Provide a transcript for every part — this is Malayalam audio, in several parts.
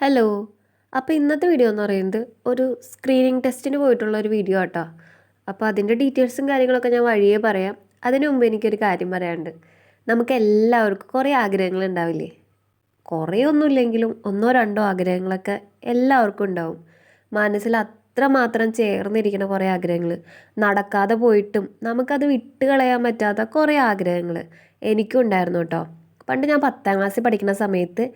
ഹലോ അപ്പോൾ ഇന്നത്തെ വീഡിയോ എന്ന് പറയുന്നത് ഒരു സ്ക്രീനിങ് ടെസ്റ്റിന് പോയിട്ടുള്ള ഒരു വീഡിയോ ആട്ടോ. അപ്പോൾ അതിന്റെ ഡീറ്റെയിൽസും കാര്യങ്ങളൊക്കെ ഞാൻ വഴിയേ പറയാം. അതിനു മുമ്പ് എനിക്കൊരു കാര്യം പറയാനുണ്ട്. നമുക്ക് എല്ലാവർക്കും കുറേ ആഗ്രഹങ്ങൾ ഉണ്ടാവില്ലേ? കുറേ ഒന്നുമില്ലെങ്കിലും ഒന്നോ രണ്ടോ ആഗ്രഹങ്ങളൊക്കെ എല്ലാവർക്കും ഉണ്ടാവും. മനസ്സിൽ അത്രമാത്രം ചേർന്നിരിക്കുന്ന കുറേ ആഗ്രഹങ്ങൾ നടക്കാതെ പോയിട്ടും നമുക്കത് വിട്ട് കളയാൻ പറ്റാത്ത കുറേ ആഗ്രഹങ്ങൾ എനിക്കും ഉണ്ടായിരുന്നു കേട്ടോ. പണ്ട് ഞാൻ പത്താം ക്ലാസ്സിൽ പഠിക്കുന്ന സമയത്ത്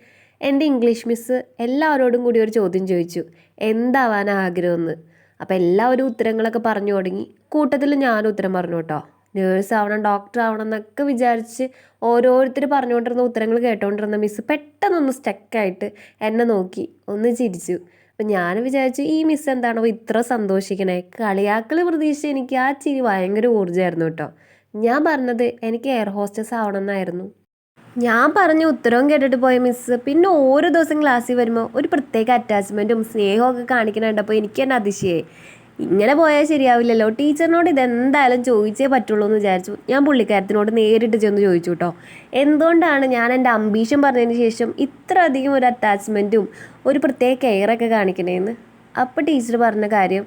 എന്റെ ഇംഗ്ലീഷ് മിസ്സ് എല്ലാവരോടും കൂടി ഒരു ചോദ്യം ചോദിച്ചു എന്താവാൻ ആഗ്രഹമെന്ന്? അപ്പോൾ എല്ലാവരും ഉത്തരങ്ങളൊക്കെ പറഞ്ഞു തുടങ്ങി. കൂട്ടത്തിൽ ഞാനും ഉത്തരം പറഞ്ഞു കേട്ടോ. നേഴ്സ് ആവണം ഡോക്ടർ ആവണം എന്നൊക്കെ വിചാരിച്ച് ഓരോരുത്തർ പറഞ്ഞുകൊണ്ടിരുന്ന ഉത്തരങ്ങൾ കേട്ടുകൊണ്ടിരുന്ന മിസ്സ് പെട്ടെന്നൊന്ന് സ്റ്റക്കായിട്ട് എന്നെ നോക്കി ഒന്ന് ചിരിച്ചു. അപ്പം ഞാൻ വിചാരിച്ചു ഈ മിസ് എന്താണോ? ഇത്ര സന്തോഷിക്കണേ. കളിയാക്കൾ പ്രതീക്ഷിച്ച് എനിക്ക് ആ ചിരി ഭയങ്കര ഊർജമായിരുന്നു കേട്ടോ. ഞാൻ പറഞ്ഞത് എനിക്ക് എയർ ഹോസ്റ്റസ് ആവണം എന്നായിരുന്നു. ഞാൻ പറഞ്ഞ ഉത്തരവും കേട്ടിട്ട് പോയ മിസ്സ് പിന്നെ ഓരോ ദിവസം ക്ലാസ്സിൽ വരുമ്പോൾ ഒരു പ്രത്യേക അറ്റാച്ച്മെന്റും സ്നേഹമൊക്കെ കാണിക്കണുണ്ടപ്പോൾ എനിക്ക് തന്നെ അതിശയായി. ഇങ്ങനെ പോയാൽ ശരിയാവില്ലല്ലോ. ടീച്ചറിനോട് ഇതെന്തായാലും ചോദിച്ചേ പറ്റുള്ളൂ എന്ന് വിചാരിച്ചു. ഞാൻ പുള്ളിക്കാരത്തിനോട് നേരിട്ട് ചെന്ന് ചോദിച്ചു കേട്ടോ എന്തുകൊണ്ടാണ് ഞാൻ എന്റെ അംബീഷൻ പറഞ്ഞതിന് ശേഷം ഇത്ര അധികം ഒരു അറ്റാച്ച്മെന്റും ഒരു പ്രത്യേക കെയറൊക്കെ കാണിക്കണേന്ന്? അപ്പോൾ ടീച്ചർ പറഞ്ഞ കാര്യം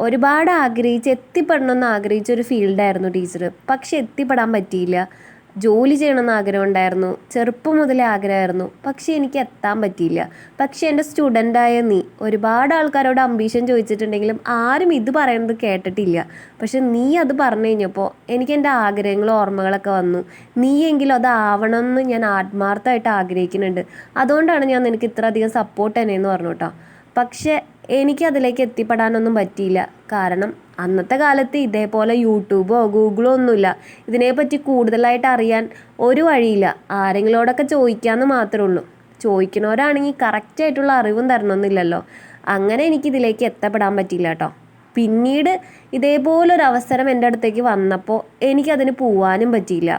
ഒരുപാട് ആഗ്രഹിച്ച് എത്തിപ്പെടണമെന്ന് ആഗ്രഹിച്ച ഒരു ഫീൽഡായിരുന്നു ടീച്ചർ പക്ഷെ എത്തിപ്പെടാൻ പറ്റിയില്ല. ജോലി ചെയ്യണമെന്ന് ആഗ്രഹം ഉണ്ടായിരുന്നു ചെറുപ്പം മുതലേ ആഗ്രഹമായിരുന്നു. പക്ഷേ എനിക്ക് എത്താൻ പറ്റിയില്ല. പക്ഷേ എന്റെ സ്റ്റുഡന്റായ നീ ഒരുപാട് ആൾക്കാരോട് അംബീഷൻ ചോദിച്ചിട്ടുണ്ടെങ്കിലും ആരും ഇത് പറയുന്നത് കേട്ടിട്ടില്ല. പക്ഷെ നീ അത് പറഞ്ഞു കഴിഞ്ഞപ്പോൾ എനിക്ക് എന്റെ ആഗ്രഹങ്ങളും ഓർമ്മകളൊക്കെ വന്നു. നീയെങ്കിലും അതാവണം എന്ന് ഞാൻ ആത്മാർത്ഥമായിട്ട് ആഗ്രഹിക്കുന്നുണ്ട്. അതുകൊണ്ടാണ് ഞാൻ നിനക്ക് ഇത്രയധികം സപ്പോർട്ട് തന്നെ എന്ന് പറഞ്ഞു കേട്ടോ. പക്ഷേ എനിക്ക് അതിലേക്ക് എത്തിപ്പെടാനൊന്നും പറ്റിയില്ല. കാരണം അന്നത്തെ കാലത്ത് ഇതേപോലെ യൂട്യൂബോ ഗൂഗിളോ ഒന്നുമില്ല. ഇതിനെപ്പറ്റി കൂടുതലായിട്ട് അറിയാൻ ഒരു വഴിയില്ല. ആരെങ്കിലോടൊക്കെ ചോദിക്കാമെന്ന് മാത്രമേ ഉള്ളൂ. ചോദിക്കുന്നവരാണെങ്കിൽ കറക്റ്റായിട്ടുള്ള അറിവും തരണമെന്നില്ലല്ലോ. അങ്ങനെ എനിക്ക് ഇതിലേക്ക് എത്തപ്പെടാൻ പറ്റിയില്ല കേട്ടോ. പിന്നീട് ഇതേപോലൊരു അവസരം എന്റെ അടുത്തേക്ക് വന്നപ്പോൾ എനിക്കതിന് പോവാനും പറ്റിയില്ല.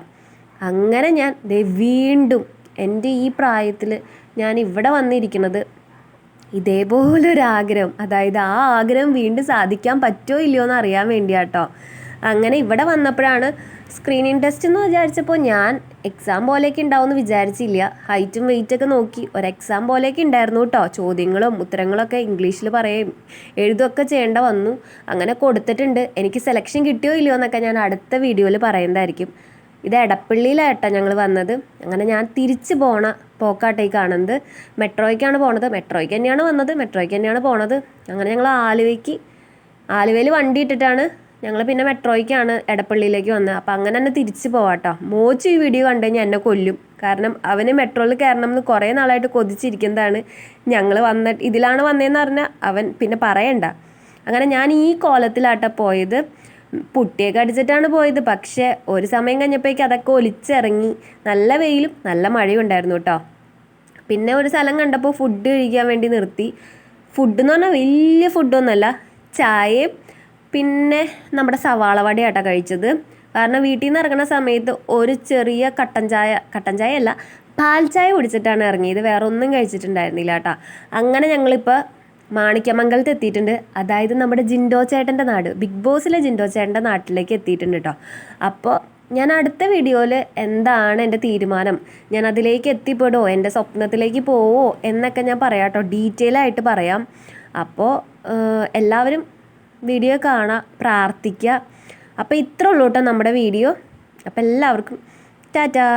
അങ്ങനെ ഞാൻ വീണ്ടും എന്റെ ഈ പ്രായത്തിൽ ഞാൻ ഇവിടെ വന്നിരിക്കുന്നത് ഇതേപോലൊരു ആഗ്രഹം അതായത് ആ ആഗ്രഹം വീണ്ടും സാധിക്കാൻ പറ്റുമോ ഇല്ലയോ എന്ന് അറിയാൻ വേണ്ടിയാട്ടോ. അങ്ങനെ ഇവിടെ വന്നപ്പോഴാണ് സ്ക്രീനിങ് ടെസ്റ്റ് എന്ന് വിചാരിച്ചപ്പോൾ ഞാൻ എക്സാം പോലെയൊക്കെ ഉണ്ടാവുമെന്ന് വിചാരിച്ചില്ല. ഹൈറ്റും വെയിറ്റൊക്കെ നോക്കി. ഒരു എക്സാം പോലെയൊക്കെ ഉണ്ടായിരുന്നു കേട്ടോ. ചോദ്യങ്ങളും ഉത്തരങ്ങളൊക്കെ ഇംഗ്ലീഷിൽ പറയും എഴുതുകയൊക്കെ ചെയ്യേണ്ട വന്നു. അങ്ങനെ കൊടുത്തിട്ടുണ്ട്. എനിക്ക് സെലക്ഷൻ കിട്ടിയോ ഇല്ലയോ എന്നൊക്കെ ഞാൻ അടുത്ത വീഡിയോയിൽ പറയുന്നതായിരിക്കും. ഇത് എടപ്പള്ളിയിലായിട്ടാണ് ഞങ്ങൾ വന്നത്. അങ്ങനെ ഞാൻ തിരിച്ച് പോണ പോക്കാട്ടേ കാണുന്നത്. മെട്രോയ്ക്കാണ് പോണത്. മെട്രോയ്ക്ക് തന്നെയാണ് വന്നത്. മെട്രോയ്ക്ക് തന്നെയാണ് പോണത്. അങ്ങനെ ഞങ്ങൾ ആലുവയ്ക്ക് ആലുവയിൽ വണ്ടി ഇട്ടിട്ടാണ് ഞങ്ങൾ പിന്നെ മെട്രോയ്ക്കാണ് എടപ്പള്ളിയിലേക്ക് വന്നത്. അപ്പം അങ്ങനെ തന്നെ തിരിച്ച് പോവാട്ടോ. മോച്ച് ഈ വീഡിയോ കണ്ടു കഴിഞ്ഞാൽ എന്നെ കൊല്ലും. കാരണം അവന് മെട്രോയിൽ കയറണം എന്ന് കുറേ നാളായിട്ട് കൊതിച്ചിരിക്കുന്നതാണ്. ഞങ്ങൾ വന്ന ഇതിലാണ് വന്നതെന്ന് പറഞ്ഞാൽ അവൻ പിന്നെ പറയണ്ട. അങ്ങനെ ഞാൻ ഈ കോലത്തിലാട്ടോ പോയത്. പുട്ടിയൊക്കെ അടിച്ചിട്ടാണ് പോയത്. പക്ഷേ ഒരു സമയം കഴിഞ്ഞപ്പോഴേക്കും അതൊക്കെ ഒലിച്ചിറങ്ങി. നല്ല വെയിലും നല്ല മഴയും ഉണ്ടായിരുന്നു കേട്ടോ. പിന്നെ ഒരു സ്ഥലം കണ്ടപ്പോൾ ഫുഡ് കഴിക്കാൻ വേണ്ടി നിർത്തി. ഫുഡ് എന്ന് പറഞ്ഞാൽ വലിയ ഫുഡൊന്നുമല്ല ചായയും പിന്നെ നമ്മുടെ സവാള വടയാട്ടോ കഴിച്ചത്. കാരണം വീട്ടിൽ നിന്ന് ഇറങ്ങുന്ന സമയത്ത് ഒരു ചെറിയ കട്ടൻ ചായ കട്ടൻ ചായ അല്ല പാൽ ചായ കുടിച്ചിട്ടാണ് ഇറങ്ങിയത്. വേറെ ഒന്നും കഴിച്ചിട്ടുണ്ടായിരുന്നില്ല കേട്ടോ. അങ്ങനെ ഞങ്ങളിപ്പോൾ മാണിക്യമംഗലത്ത് എത്തിയിട്ടുണ്ട്. അതായത് നമ്മുടെ ജിൻഡോ ചേട്ടന്റെ നാട്. ബിഗ് ബോസിലെ ജിൻഡോ ചേട്ടന്റെ നാട്ടിലേക്ക് എത്തിയിട്ടുണ്ട് കേട്ടോ അപ്പോൾ ഞാൻ അടുത്ത വീഡിയോയിൽ എന്താണ് എന്റെ തീരുമാനം? ഞാൻ അതിലേക്ക് എത്തിപ്പെടുമോ എന്റെ സ്വപ്നത്തിലേക്ക് പോവോ? എന്നൊക്കെ ഞാൻ പറയാം കേട്ടോ ഡീറ്റെയിൽ ആയിട്ട് പറയാം. അപ്പോൾ എല്ലാവരും വീഡിയോ കാണുക പ്രാർത്ഥിക്കുക അപ്പോൾ ഇത്ര ഉള്ളൂ കേട്ടോ നമ്മുടെ വീഡിയോ. അപ്പോൾ എല്ലാവർക്കും ടാറ്റാ.